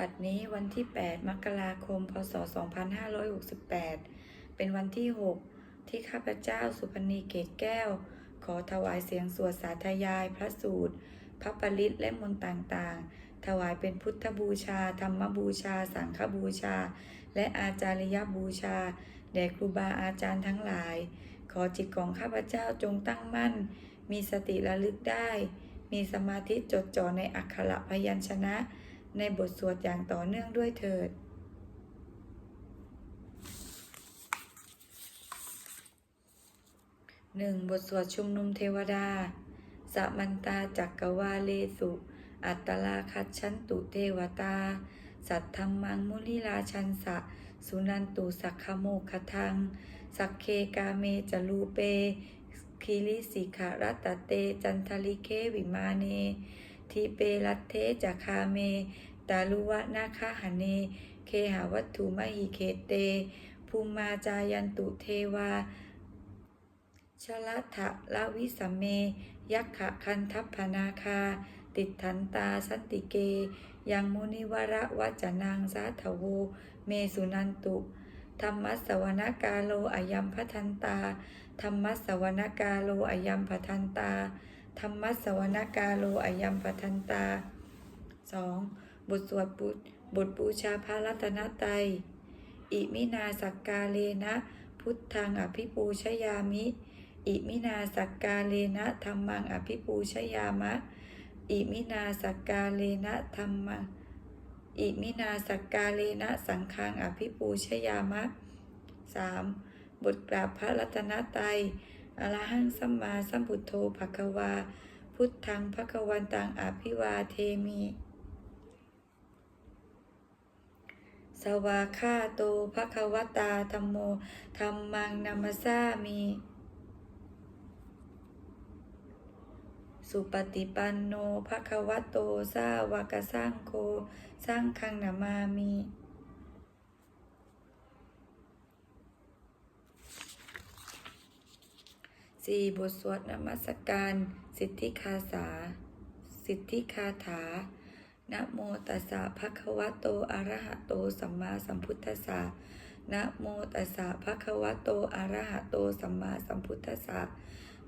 บัดนี้วันที่ 8 มกราคม พศ 2568 เป็นวันที่ 6 ที่ข้าพเจ้าสุพณีเกตแก้ว ขอถวายเสียงสวดสาธยายพระสูตร พระปริตและมนต์ต่างๆ ถวายเป็นพุทธบูชา ธรรมบูชา สังฆบูชา และอาจาริยบูชา แด่ครูบาอาจารย์ทั้งหลาย ขอจิตของข้าพเจ้าจงตั้งมั่น มีสติระลึกได้ มีสมาธิจดจ่อในอักขระพยัญชนะ ในบทสวดอย่างต่อเนื่องด้วยเถิดหนึ่งบทสวดชุมนุมเทวดา สมันตาจักกวาเลสุ อัตตลาคัจฉันตุเทวตา สัทธรรมังมุลิราชันสะ สุนันตุสักขโมคทัง สักเคกาเมจลูเป คิริสิขะรัตตเตจันทลิเควิมาเน ทีเปรัตเทจักคาเม ตาลุวะนาคาหเน เคหาวัตถุมหิเคเต ภูมาจายันตุเทวา ชลัทะละวิสัมเม ยักขะคันทัพพนาคา ติดทันตาสันติเก ยังมุนิวระวัจนางสาทโว เมสุนันตุ ธรรมัสวนกาโลอยัมพัทันตา ธรรมัสวนกาโลอยัมพัทันตา ธรรมสสวนกาโลอายัมพัทันตา 2. บทสวดบุตรบทบูชาพระรัตนตรัยอิมินาสักกาเลนะ พุทธังอภิปูชยามิ อิมินาสักกาเลนะธรรมังอภิปูชยามะ อิมินาสักกาเลนะธรรมังอิมินาสักกาเลนะสังฆังอภิปูชยามะ 3. บทกราบพระรัตนตรัย อรหังสัมมาสัมพุทโธภควา พุทธังภควันตังอภิวาเทมิ สวาคาโตภควตาธรรมโมธรรมังนามาสามิสุปฏิปันโนภควโตสาวกสังโฆสังฆังนามามิ สี่บทสวดนมัสการ สิทธิคาสา สิทธิคาถานะโมตัสสะภะคะวะโตอะระหะโตสัมมาสัมพุทธัสสะนะโมตัสสะภะคะวะโตอะระหะโตสัมมาสัมพุทธัสสะ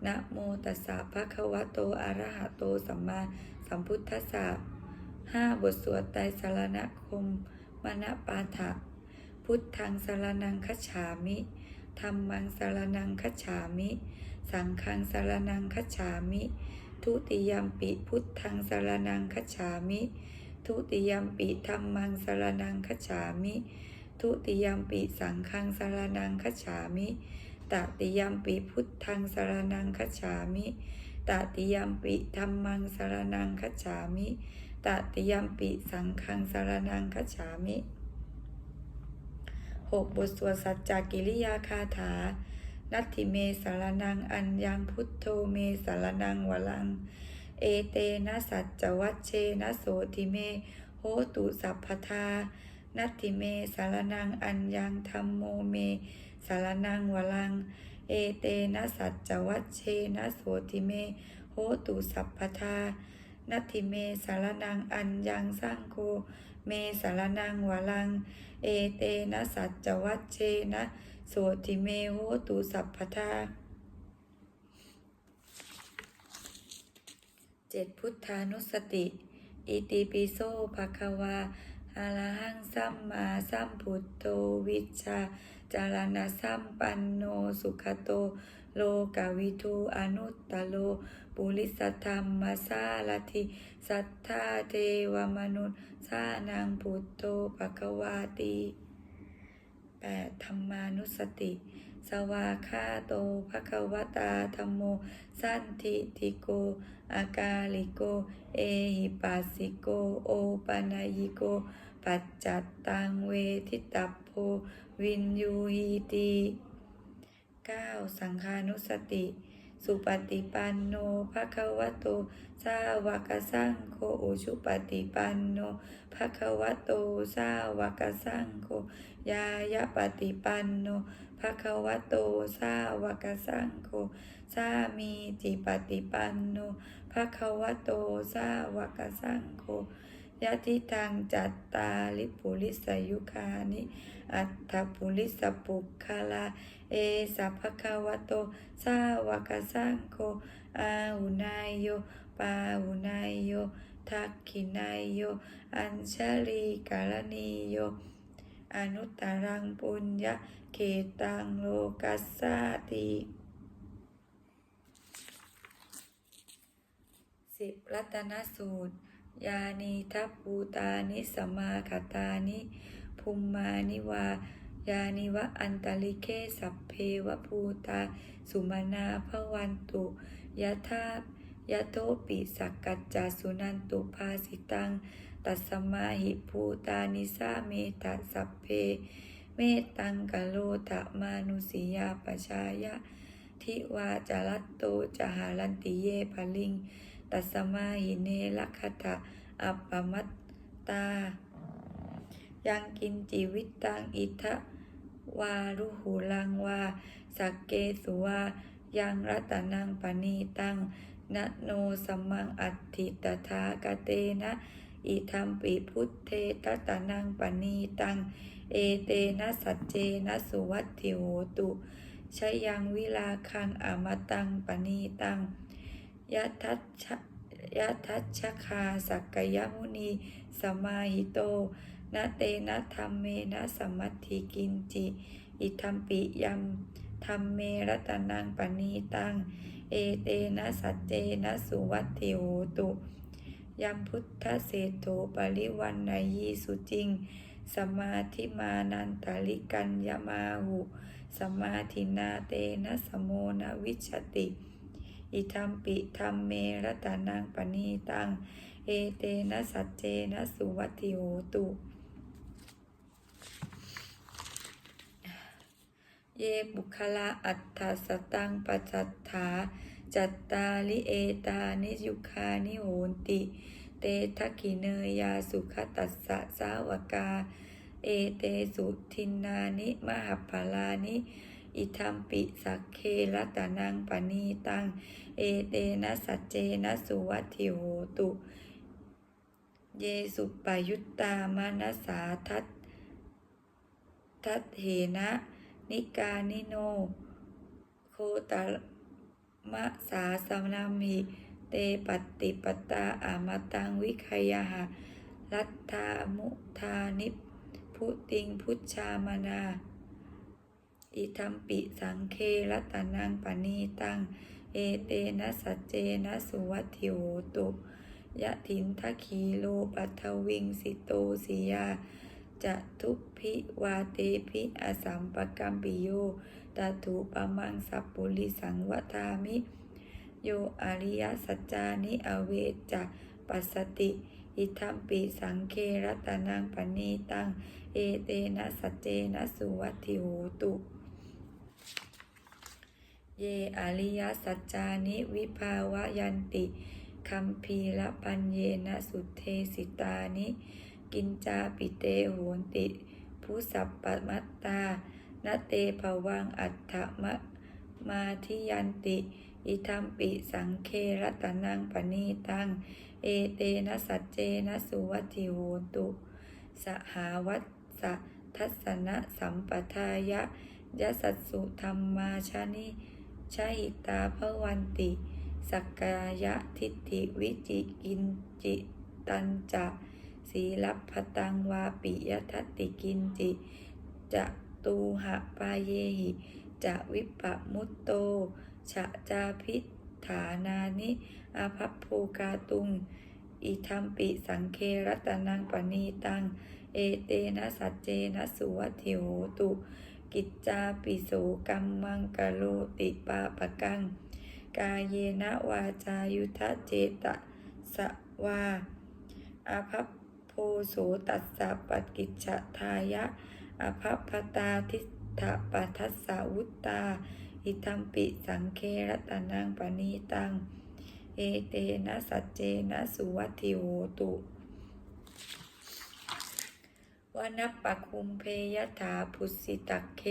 นะโมตัสสะภะคะวะโตอะระหะโตสัมมาสัมพุทธัสสะห้าบทสวดไตรสารณคมมณปาฐะพุทธังสารนังคัจฉามิธรรมังสารนังคัจฉามิ สังฆังสรนังคัจฉามิ ทุติยมปิพุทธังสรนังคัจฉามิ ทุติยมปิธรรมังสรนังคัจฉามิ ทุติยมปิสังฆังสรนังคัจฉามิตติยมปิพุทธังสรนังคัจฉามิตติยมปิธรรมังสรนังคัจฉามิตติยมปิสังฆังสรนังคัจฉามิหกบทสวดสัจจกิริยาคาถา นัตถิเมสารนังอัญญังพุทโธเมสารนังวลัง เอเตนะสัจจวัชเชนะโสติเม โหตุสัพพทา นัตถิเมสารนังอัญญังธรรมโมเมสารนังวลัง เอเตนะสัจจวัชเชนะโสติเม โหตุสัพพทา นัตถิเมสารนังอัญญังสร้างโคเมสารนังวลัง เอเตนะสัจจวัชเชนะ โสติเมโหตุสัพพทาเจ็ดพุทธานุสติ อิติปิโสภะคะวาอะระหังสัมมาสัมพุทโธวิชาจารณะสัมปันโนสุขโต โลกาวิทูอนุตตโล ปุริสธรรมสาลทิ สัทธาเทวมนุษย์สานังพุทโธภะคะวาติ แปดธรรมานุสติ สวาคาโตภะคะวตาธรรมโม สันทิติโก อากาลิโก เอหิปัสสิโก โอปนายโก ปัจจัตตังเวทิตัพโพ วินยูหีติ 9. สังฆานุสติ สุปฏิปันโนภะคะวะโตสาวกสังโฆอุชุปฏิปันโนภะคะวะโตสาวกสังโฆ ยายะปฏิปันโนภะคะวะโตสาวกสังโฆสามีจิปฏิปันโนภะคะวะโตสาวกสังโฆยะทิทังจัตตาลิปุริสยุคานิ อัตถปุริสปุคคลา เอสัพพคะวะโต สาวกสังโฆอาหุนายโย ปาหุนายโย ทักขินายโย อัญชลีกาลนีโย อนุตตรังปุญญะเขตังโลกัสสาติสิบรัตนสูตร ยานีทัพปูตานิสมาคตานิภูมมานิวายานิวะอันตลิเคสัพเพวภูตา สุมานาภวันตุยะธายะโตปิสักกัจจสุนันตุภาสิตังตัสมาหิภูตานิสาเมตะสัพเพ เมตังกะโลตะมานุสิยาปชายะ ทิวาจารัตโตจหารันติเยภลิง ตัสมาหิเนลัคตะอัปปมัตตา ยังกินจิวิตตังอิทะวารุหูลังวา สักเกสุวา ยังรัตนังปณีตังนโนสมมังอัตถิตถากเตนะ อิทัมปิพุทเทตตานังปณีตัง เอเตนะสัจเจนะสุวัตถิโหตุชยังวิลาคังอมตังปณีตังยะทัชชยะทัชชคาสักกยมุนีสมาหิโตนะเตนะธรรมเมนะสมัติกินจิ อิทัมปิยัมธรรมเมรัตนังปณีตัง เอเตนะสัจเจนะสุวัตถิโหตุ ยัมพุทธเศโธปริวันนายีสุจริง สมาธิมานันตาลิกัญญมาหุสมาธินาเตนะสโมนะวิชติ อิทัมปิธรรมเมรัตนังปณีตัง เอเตนะสัจเจนะสุวัติโหตุเยบุคละอัตถสตังปัจจัตถา จัตตาลิเอตานิยุคานิโหนติ เตทักขิเนยาสุขตัสสะสาวกา เอเตสุทินนานิมหปลานิ อิทัมปิสักเครัตนังปณีตัง เอเตนะสัจเจนะสุวัติโหตุ เยสุปายุตตามานสาทัตทัตเหนะ นิกานิโน โคต มะสาสนามิเตปฏิปตาอามตังวิคยหะรัตธามุทานิพุติงพุชามนา อิทัมปิสังเครัตนังปณีตัง เอเตนะสัจเจนะสุวัติโหตุยะถินทะคีโลปัทวิงสิโตสิยาจะทุพพิวาเตพิอสัมปกัมปิโย ตถุปมังสัพปุริสังวทามิ โยอริยสัจจานิอเวจะปัสสติ อิทัมปิสังเครัตนังปณีตัง เอเตนะสัจเจนะสุวัติโหตุ เยอริยสัจจานิวิภาวะยันติคัมพีละปัญเยนะสุเทสิตานิ กินจาปิเตโหนติผู้สัพปมัตตา นเตภวังอัตถมะมาทิยันติ อิทัมปิสังเครัตนังปณีตัง เอเตนะสัจเจนะสุวัติโหตุ สหาวัตสะทัสนะสัมปทายะยะสัสสุธรรมาชานิชาหิตาภวันติ สักกายะทิฏฐิวิจิกินจิตันจะสีลัพพตังวาปิยทัตติกินจิจะ ตูหะปาเยหิจะวิปะมุตโตฉะจาพิฐานานิอาภัพภูกาตุง อิทัมปิสังเครัตนังปณีตัง เอเตนะสัจเจนะสุวัติโหตุ กิจจาปิโสกัมมังกะโลติปาปะกัง กายเยนะวาจายุทธเจตะสะวาอาภัพโพโสตัสสะปกิจจทายะ อภัพตาทิฏฐปัทัสสะวุตตา อิทัมปิสังเครตนังปณีตัง เอเตนะสัจเจนะสุวัติโหตุวนัปปะคุมเพยถาพุสิตักเค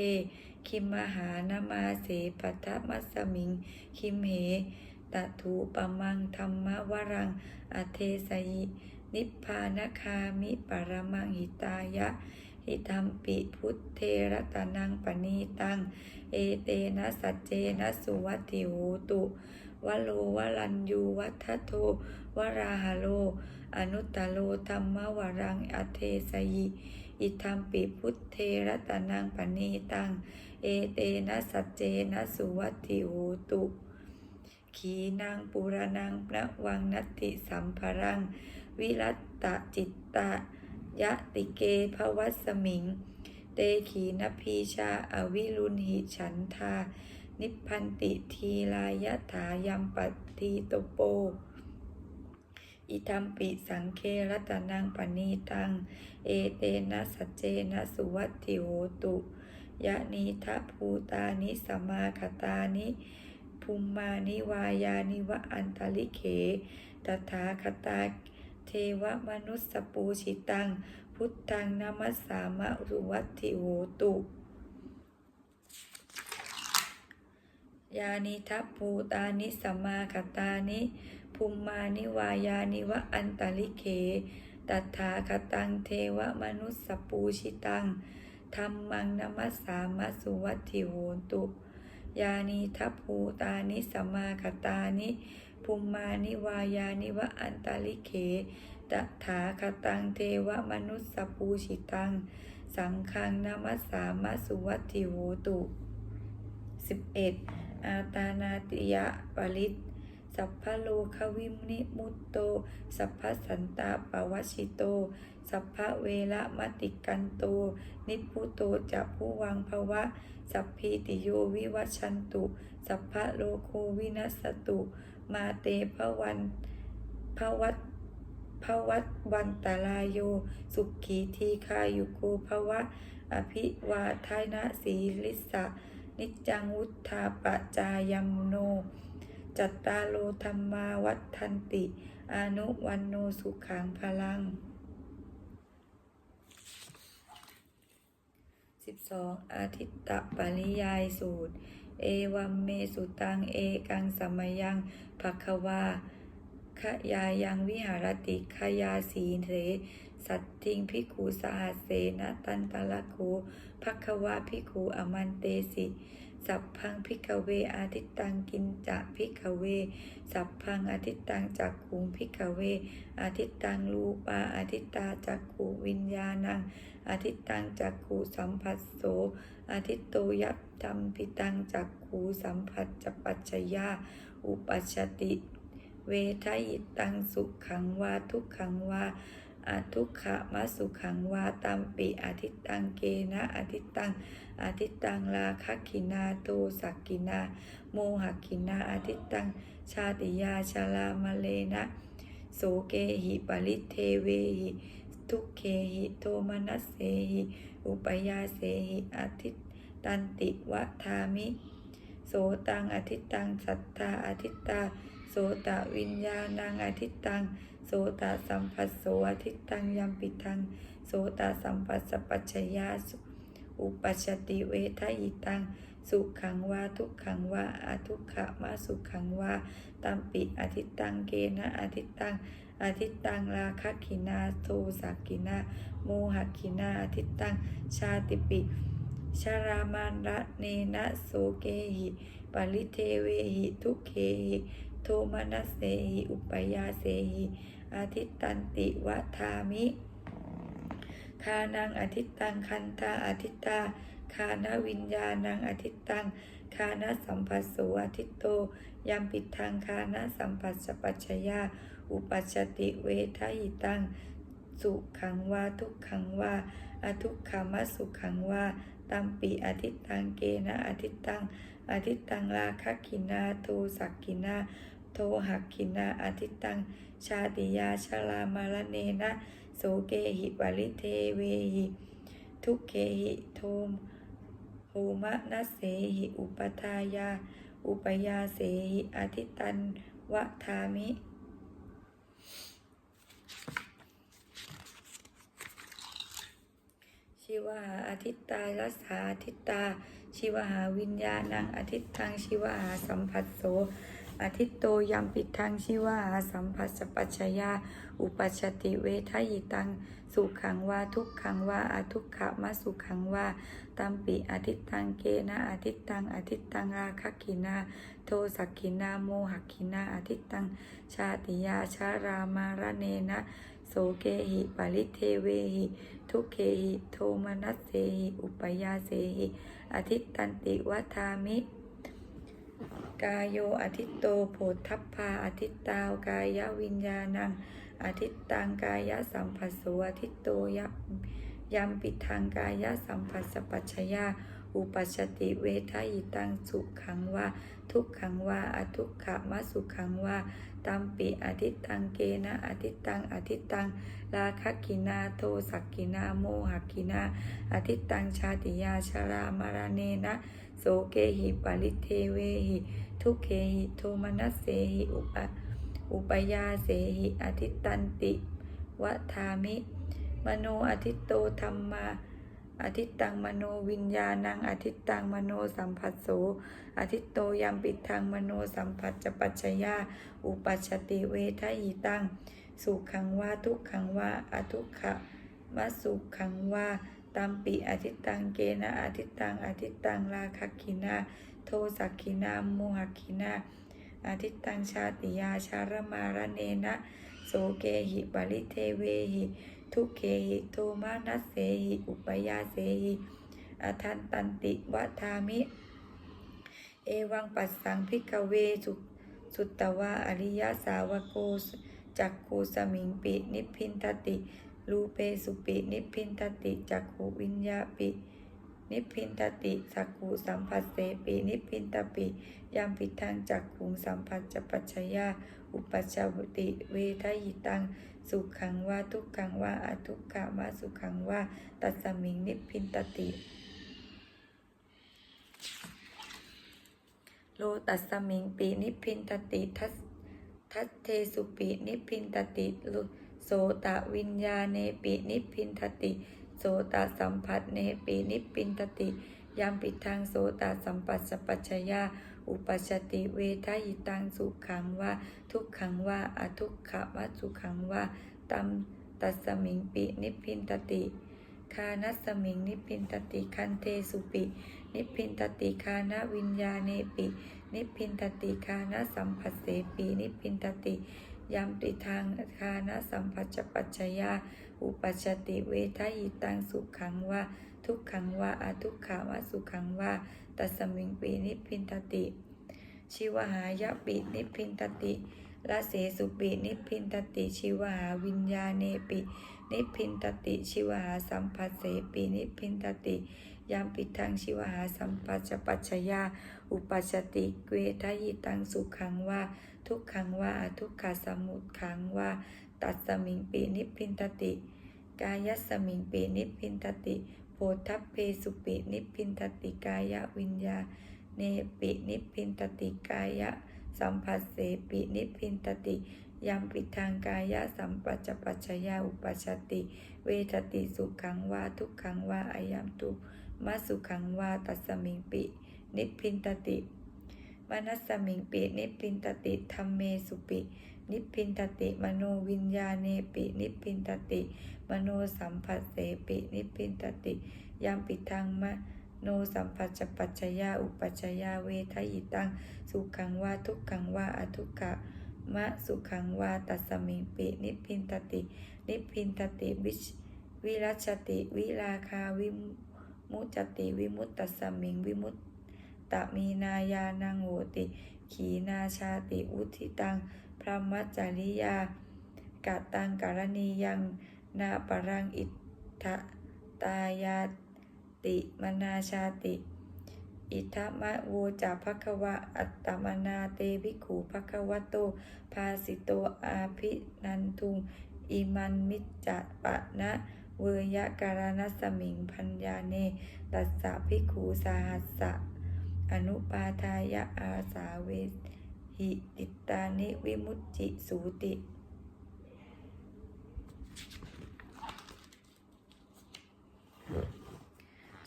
คิมมหานมาเสปัทมัสสมิง คิมเหตถูปมังธรรมวรัง อเทสยิ นิพพานคามิปรมังหิตายะ หิตัมปิพุทเทระตานังปณีตัง เอเตนะสัจเจนะสุวัตติโหตุวโลวลันยูวัฒโทวราหโล อนุตตโลธรรมวรังอเทสยิอิทัมปิพุทเทระตานังปณีตัง เอเตนะสัจเจนะสุวัตติโหตุขีนางปุรนังนวังนัตติสัมภรัง วิรัตตจิตตะ ยะติเกภวัสมิง เตขีนพีชาอวิรุณหิฉันทา นิพพันติทีลายะถายัมปัตทีโตโป อิทัมปิสังเครัตนังปณีตัง เอเตนะสัจเจนะสุวัติโหตุยะนีทัพภูตานิสมาคตานิภูมมานิวายานิวะอันตลิเขตถาคตา เทวมนุสสปูชิตัง พุทธังนามัสสามะสุวัติโหตุ ยานิทัพภูตานิสมมาคตานิภูมมานิวายานิวะอันตลิเขตถาคตังเทวมนุสสปูชิตังธรรมังนามัสสามะสุวัติโหตุ ยานิทัพภูตานิสมมาคตานิ ภูมมานิวายานิวะอันตาลิเขตถาคตังเทวมนุสสปูชิตัง สังฆังนามัสสามะสุวัตถิโหตุ 11. อาตานาติยะปริตสัพพโลควิมนิมุตโต สัพพสันตาปวัชิโต สัพพเวระมติกันโต นิพุโตจะผู้วังภวะ สัพพีติโยวิวัชันตุ สัพพโลโควินัสตุ มาเตภวันภวัตภวัตวันตรายโย สุขีทีคายุโกภวะ อภิวาทายนะสีลิสะนิจังวุธาปจายมโน จัตตาโลธรรมาวัฏทันติอานุวันโนสุขังพลัง 12. อาทิตตปริยายสูตร เอวัมเมสุตังเอกังสัมยังภควาขยายังวิหารติขยาสีเสสัตทิงพิกูสหัสเสนะตันตะละโคภควาพิกูอมันเตสิ สัพพังพิกเวอาทิตตังกินจะพิกเว สัพพังอาทิตตังจักขุงพิกเว อาทิตตังรูปาอาทิตตาจักขุวิญญาณังอาทิตตังจักขูสัมผัสโสอาทิตโตยัตตัมปิตังจักขูสัมผัสจปัจจยาอุปัชติ เวทยิตังสุขังวาทุกขังวาอาทุกขะมะสุขังวาตัมปิอาทิตตังเกนะอาทิตตัง อาทิตตังลาคักขินาโตสักกินา โมหกินาอาทิตตังชาติยาชาลามะเลนะโสเกหิปริเทเวหิทุกเคหิโทมนัสเสหิอุปยาเสหิอาทิตตันติวะทามิ โสตังอาทิตตังสัทธาอาทิตตา โสตวิญญาณังอาทิตตังโสตสัมผัสโสอาทิตตังยัมปิทังโสตสัมผัสสปปัจจยาสุ อุปัชติเวทยิตัง สุขังวาทุกขังวาอาทุกขะมาสุขังวาตัมปิอาทิตังเกนะอาทิตังอาทิตังราคะขินาโทสักขินาโมหขินาอาทิตังชาติปิชารามันระเนนะโสเกหิปริเทเวหิทุกเคหิโทมนัสเสหิอุปยาเสหิอาทิตตันติวะทามิ คานังอาทิตตังคันธาอาทิตตาคานวิญญาณังอาทิตตังคานสัมปัสโสอาทิตโตยัมปิดทางคานสัมปัสสปัจจยาอุปัชติเวทหิตังสุขังวาทุกขังวาอทุกขามสุขังวาตัมปิอาทิตตังเกนะอาทิตตังอาทิตตังราคะกินาโทสักกินาโทหักกินาอาทิตตังชาติยาชลามาลเนนะ โสเกหิปริเทเวหิทุกเคหิโทมโหมะนัสเสหิอุปทายา อุปยาเสหิอาทิตตันวะทามิชิวหาอาทิตตารัสาอาทิตตาชิวหาวิญญาณังอาทิตตังชิวหาสัมผัสโส อาทิตโตยัมปิทังชิวาสัมภัสปัจฉยา อุปัชติเวทยิตัง สุขังวาทุกขังวาอทุกขมะสุขังวาตัมปิอาทิตตังเกนะอาทิตตังอาทิตตังราคักขินา โทสักขินาโมหักขินาอาทิตตัง ชาติยาชารามาระเนนะโสเกหิปริเทเวหิ ทุเคหิ โทมนัสเสหิ อุปยาเสหิอาทิตตันติวัฏามิ กายโยอาทิตโตโพธัพพาอาทิตตาวกายวิญญาณังอาทิตตังกายสัมผัสโสอาทิตโตยัยัมปิทังกายสัมผัสสปัจฉยาอุปัชติเวทายิตังสุขังว่าทุกขังว่าอทุกขมะสุขังว่าตัมปิอาทิตตังเกนะอาทิตตังอาทิตตังราคะกินาโทสักกินาโมหกินาอาทิตตังชาติยาชรามารเนนะ โสเกหิปริเทเวหิทุเคหิโทมนัสเสหิอุปอุปยาเสหิอธิตตันติวัฏามิ มโนอธิตโตธรรมาอธิตตังมโนวิญญาณังอธิตตังมโนสัมผัสโสอธิตโตยัมปิทังมโนสัมผัสจปัจจยาอุปัชชติเวทหิตัง สุขังว่าทุกขังว่าอทุกขะมะสุขังว่า ตัมปิอธิตตังเกนะอธิตตังอธิตตังราคกขินาโทสักขินาโมหขินาอธิตตังชาติยาชารมารเนนะโสเกหิปริเทเวหิทุเคหิโทมานัสเสหิอุปยาเสหิอทันตันติวัฏามิ เอวังปัสสังพิกเวสุสุตตวาอริยสาวโกจักขูสมิงปินิพพินทติ รูเปสุปินิพินทติจักขูวิญญาปิ นิพินทติสักขูสัมผัสเสปินิพินตปิยามปิทังจักขุงสัมผัสจปัจฉยาอุปัชชวติเวทยิตังสุขังว่าทุกขังว่าอทุกขามะสุขังว่าตัสมิงนิพินตติโลตัสมิงปีนิพินตติทัสทัสเทสุปีนิพพินตติโล โสตะวิญญาเนปีนิพพินตติโสตะสัมผัสเนปีนิพพินตติยามปิดทางโสตะสัมปัสสปัจจยาอุปชติเวทายตังสุขังว่า ทุกขังว่าอทุกขมัสสุขังว่าตัมตัสมิงปินิพพินตติคานัสมิงนิพพินตติคันเทสุปิ นิพพินตติคานาวิญญาเนปิ นิพพินตติคานาสัมผัสเสปีนิพพินตติ ยามติทางคานาสัมผัจปัจจยา อุปัชติเวทยิตังสุขังว่าทุกขังว่าอทุกขาวาสุขังว่าตัสสมิงปีนิพพินตติชิวหายะปินิพพินตติละเสสุปินิพพินตติชิวหาวิญญาเนปิ นิพพินตติชิวหาสัมผัสเสปีนิพพินตติยามปิทังชิวหาสัมปัจปัจฉยา อุปัชติเวทยิตังสุขังว่า ทุกขังว่าทุกขสมุทขังว่า ตัสสมิงปีนิพพินตติ กายัสมิงปีนิพพินตติโพทัพเพสุปินิพพินตติกายวิญญาเนปินิพพินตติกายะสัมผัสเสปินิพพินตติยามปิทางกายะสัมปัจจปัจฉยาอุปัชติ เวทติสุขังว่าทุกขังว่าอายัมตุมาสุขังว่าตัสสมิงปิ นิพพินตติ มนัสมิงปินิพพินตติธรรมเมสุปิ นิพพินตติมโนวิญญาเนปิ นิพพินตติ มโนสัมผัสเสปิ นิพพินตติยามปิทางมโนสัมผัสจปัจจยาอุปัจจยาเวทยิตัง สุขังว่าทุกขังว่าอทุกขะมะสุขังว่าตัสมิงปิ นิพพินตติ นิพพินตติวิชวิรัชติ วิราคาวิมุจติ วิมุตตัสสมิง วิมุต ตมีนายานังโหติ ขีนาชาติอุทิตัง พระมัจจริยากาตังการณียังนาปรังอิทธตายาติมนาชาติ อิทธมะโวจาภควะอัตตมนาเตวิขูภควโต ภาสิโตอาภินันทุง อิมันมิจจะปะนะเวยะการนัสสมิงพัญญาเน ตัสสะภิกขูสาหัสสะ อนุปาทายะอาสาเวหิติตานิวิมุตติสูติ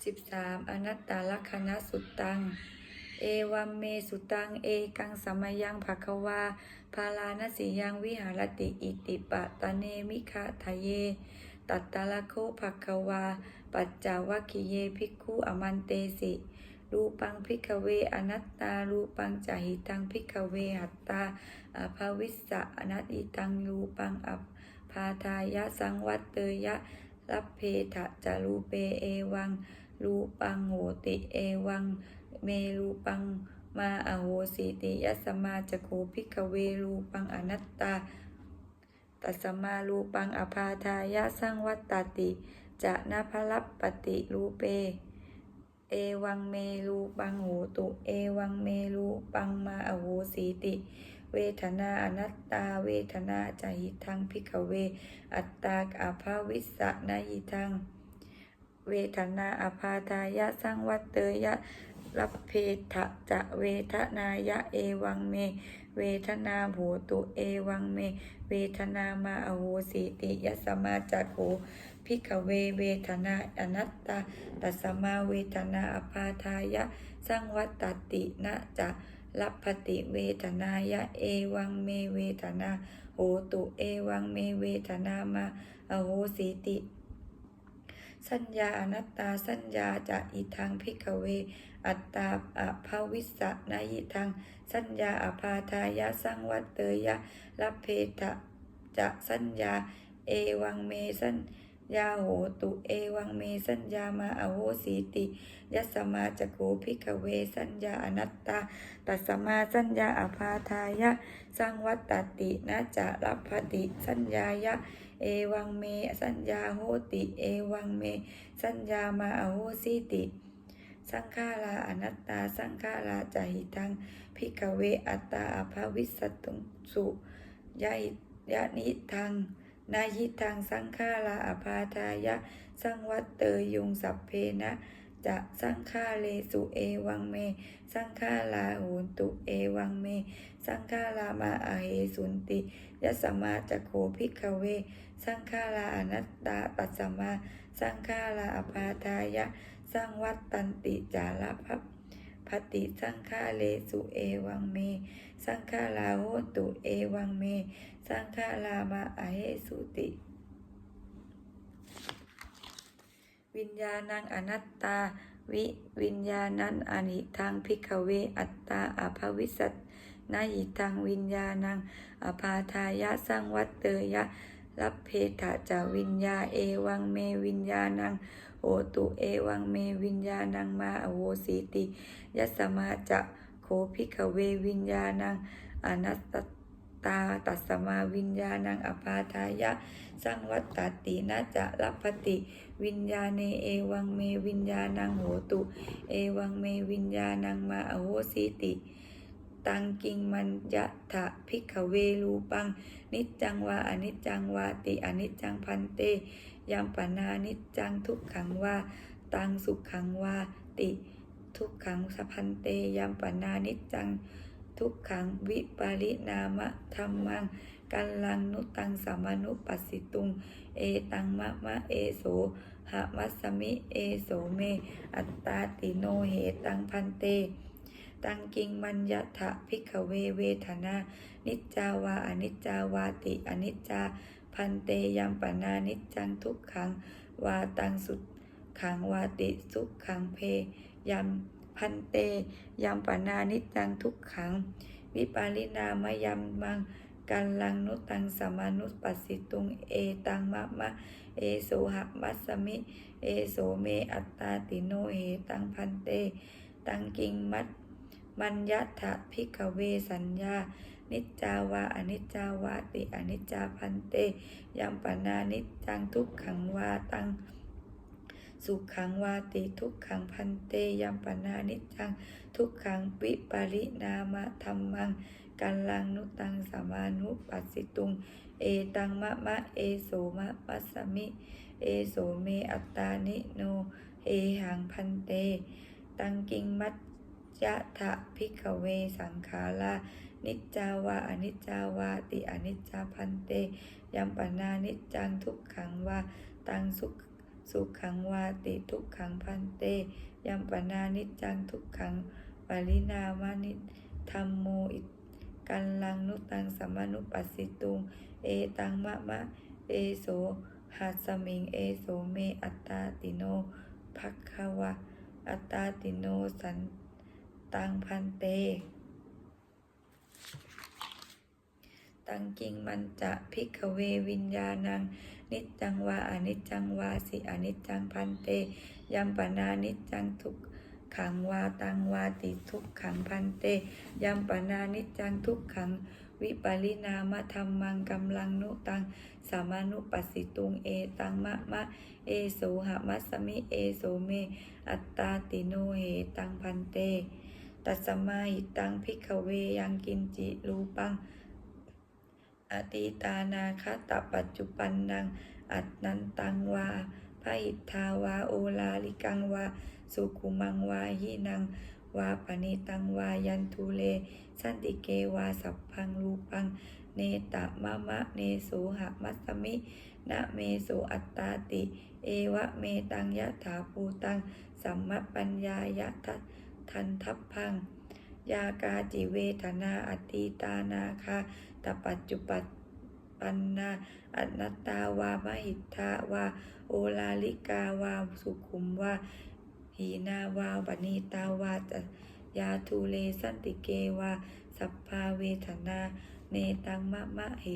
สิบสามอนัตตาลักขณสุตตัง เอวัมเมสุตัง เอกังสมยังภควา พาลานสียังวิหารติอิติปะตะเนมิคะทะเย ตัตตะละโคภควา ปัจจาวัคคิเยภิกขุอมันเตสิ รูปังพิกเว อนัตตา รูปังจหิตังพิกเวหัตตาอภาวิสสะอนัตติตังรูปังอัพาทายะสังวัตเตยะรัพเพทะจารูเปเอวัง รูปังโหติเอวัง เมรูปังมาอโหสิติยัสมาจโคพิกเวรูปังอนัตตาตัสมารูปังอภาทายะสังวัตตติจะนภลัปปติรูเป เอวังเมรูปังโหตุ เอวังเมรูปังมาอโหสีติ เวทนาอนัตตา เวทนาจหิทังพิกเว อัตตาอาภาวิสสะนายิทัง เวทนาอภาทายะสังวัตเตยะรับเพทะจะเวทนายะเอวังเม เวทนาโหตุ เอวังเม เวทนามาอโหสิติยะสมาจักโห พิกเวเวทนาอนัตตาตัสมาเวทนาอภาทายะสังวัตตินะจะลัพพติเวทนายะเอวังเมเวทนาโหตุเอวังเมเวทนามาอโหสิติ สัญญาอนัตตาสัญญาจะอิทังพิกเว อัตตาอภาวิสสะนายิทัง สัญญาอภาทายะสังวัตเตยะรับเพทะจะสัญญาเอวังเมสัญญา ยาโหตุเอวังเมสัญญามาอโหสีติยัสมาจโกพิกเวสัญญาอนัตตาตัสมาสัญญาอภาทายะสังวัตตตินะจะรับพติสัญญายะ เอวังเมสัญญาโหติ เอวังเม สัญญามาอโหสิติสังขาราอนัตตา สังขาราจหิตังพิกเวอัตตาอภาวิสตุสุยะยะนิทัง นายิทังสังขาราอภาทายะ สังวัตเตยยุงสัพเพนะ จะสังขาเลสุเอวังเม สังขาราหนตุเอวังเม สังขารามาอาเหสุนติยัสมาจโคพิกเว สังขาราอนัตตาตัสมา สังขาราอภาทายะ สังวัตตันติจาระพัพ พติสังขาเลสุเอวังเม สังขาราโหตุเอวังเม สังขารามาอาเหสุติ วิญญาณังอนัตตา วิวิญญาณันอนิทังพิกเวอัตตาอภวิสัตนาหิตังวิญญาณังอภาทายะสังวัตเตยะรับเพทะจาวิญญาเอวังเมวิญญาณัง โอตุเอวังเมวิญญาณังมาอโวสีติยัสมาจะโคพิกเววิญญาณังอนัตตาตัสสมาวิญญาณังอภาทายะ สังวัตตตินะจะรับพติ วิญญาเนเอวังเมวิญญาณังโหตุ เอวังเมวิญญาณังมาอโหสิติตังกิงมันยะถะพิกเวรูปัง นิจจังวาอนิจจังวาติอนิจจังพันเต ยัมปนานิจจังทุกขังวาตังสุขขังวาติ ทุกขังสพันเตยัมปนานิจจัง ทุกขังวิปารินามะธรรมังกัลลังนุตังสามานุปัสสิตุง เอตังมะมะเอโสหะมัสสมิเอโสเม อัตตาติโนเหตังพันเต ตังกิงมัญญทะพิกเวเวทนา นิจจาวาอนิจจาวาติอนิจจา พันเตยัมปนานิจจังทุกขัง วาตังสุดขังวาติสุขขังเพยัมพันเตยัมปนานิจจังทุกขัง วิปารินามยัมมังกัลลังนุตังสมานุปัสสิตุงเอตังมะมะเอโสหะมัสมิ เอโสเมอัตตาติโนเหตังพันเต ตังกิงมัตมัญญทะพิกเวสัญญา นิจจาวาอนิจจาวาติอนิจจาพันเตยัมปนานิจจังทุกขังวาตังสุขังวาติทุกขังพันเตยัมปนานิจจัง ทุกขังวิปริณามะธรรมังกัลลังนุตังสามานุปัสสิตุง เอตังมะมะเอโสมะมัสสมิ เอโสเมอัตตานิโน เอหังพันเต ตังกิงมัจยะทะพิกเวสังขารา นิจจาวาอนิจจาวาติอนิจจาพันเตยัมปนานิจจังทุกขังวาตังสุขสุขขังวาติทุกขังพันเตยัมปนานิจจังทุกขังรินามานิธรรมโมอิกัลลังนุตังสัมมานุปัสสิตุง เอตังมะมะ เอโสหัสมิง เอโสเมอัตตาติโนภักขวะ อัตตาติโนสันตังพันเต ตังกิงมันจะพิกเววิญญาณัง นิจจังวาอนิจจังวาสิอนิจจังพันเตยัมปนานิจจังทุกขังวาตังวาติทุกขังพันเตยัมปนานิจจังทุกขัง วิปริณามธรรมังกำลังนุตังสามานุปัสสิตุงเอตังมะมะเอโสหะมัสมิเอโสเม อัตตาติโนเหตังพันเต ตัสสมาหิตังพิกเวยังกินจิรูปัง อติตานาคตปัจจุปันนัง อัตนันตังวาพระหิทธาวาโอลาลิกังวา สุขุมังวาหินัง วาปณิตังวายันทุเล สันติเกวาสัพพังรูปัง เนตะมะมะเนโสหะมัสมิ นะเมโสอัตตาติ เอวะเมตังยะถาภูตัง สัมมปัญญายะทัทันทัพพัง ยากาจิเวทนาอติตานาคา ตปัจจุปัตปันนาอนัตตาวามหิทธาวา โอลาลิกาวา สุขุมวาหีนาวาปณีตาวาจยาทูเลสันติเกวา สัพพาเวทนา เนตังมะมะเห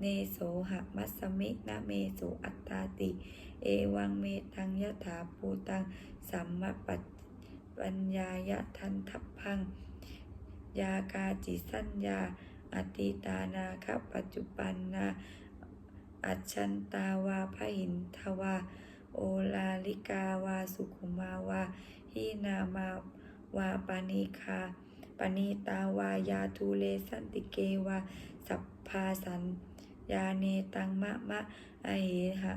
เนโสหะมัสมินะเมโสอัตตาติ เอวังเมตังยะถาภูตัง สัมมปัจปัญญายะทันทัพพัง ยากาจิสัญญา อติตานาคปัจจุปันนาอัจฉันตาวาพหินทวา โอลาลิกาวาสุขุมาวาหินามาวาปานิคาปณีตาวายาทูเลสันติเกวาสัพพาสันยาเนตังมะมะอเหหะ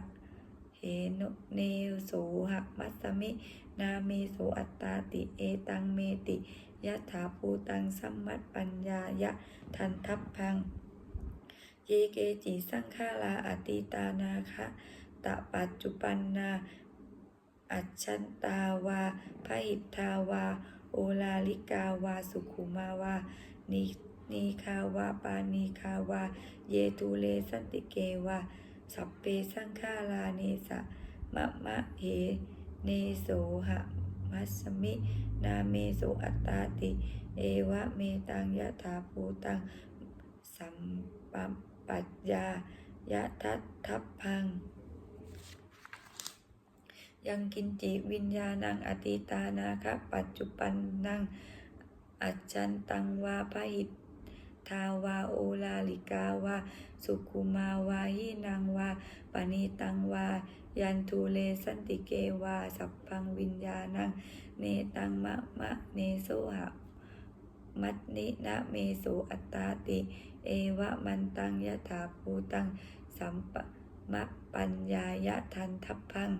เหโนเนโสหะมัสสมิ นาเมโสอัตตาติเอตังเมติ ยะถาภูตังสัมมัตปัญญายะทันทัพพัง เยเกจิสังฆาลาอติตานาคะตะปัจจุปันนาอัจฉันตาวาพหิทธาวา โอลาลิกาวา สุขุมาวานินีคาวาปานีคาวา เยตูเลสันติเกวา สัพเปสังฆาลาเนสะมะมะเหเนโสหะ มัสสมิ นาเมโสอัตตาติ เอวะเมตังยะถาภูตัง สัมปัปัจญายะทัตทัพพัง ยังกินจิวิญญาณังอติตานาคปัจจุปันนังอัจจันตังวาพหิตทาวาโอลาลิกาวาสุขุมาวาหินังวาปณีตังวา ยันทูเลสันติเกวา สัพพังวิญญาณัง เนตังมะมะเนโสหะมัตนินะเมโสอัตตาติ เอวะมันตังยะถาภูตัง สัมปมะปัญญายะทันทัพพัง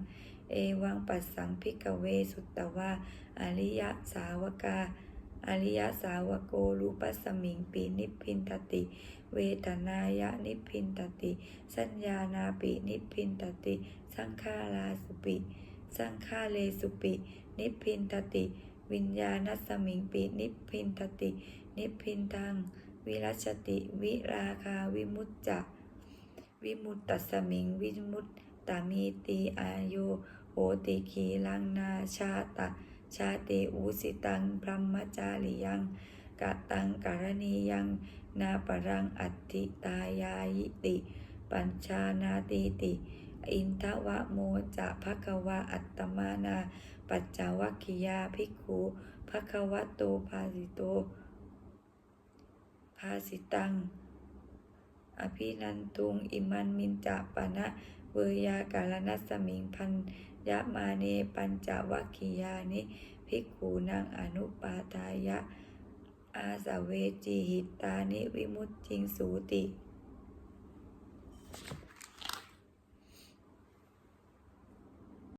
เอวังปัสสังพิกเวสุตตวาอริยสาวกาอริยสาวโกรูปัสมิงปีนิพินตติ เวทนายะนิพินตติ สัญญานาปินิพพินตติ สังขาราสุปิ สังขาเลสุปิ นิพพินตติ วิญญาณสมิงปิ นิพพินตติ นิพพินทัง วิรัชติ วิราคาวิมุตจะวิมุตตสมิง วิมุตตามีตีอายุโหติขีลังนาชาตะ ชาติอุสิตังพรหมจาริยังกะตังการณียัง นาปรังอัตติตายายิติ ปัญชานาติติ อินทวะโมจะภควาอัตตมานา ปัจจวัคคิยาภิกขุภควโตภาสิโต ภาสิตัง อภินันทุง อิมันมินจะปะนะเวยากาลนัสมิงพันยะมาเนปัญจวัคคียานิภิกขุนางอนุปาทายะ อาสาเวจีหิตานิวิมุตติงสูติ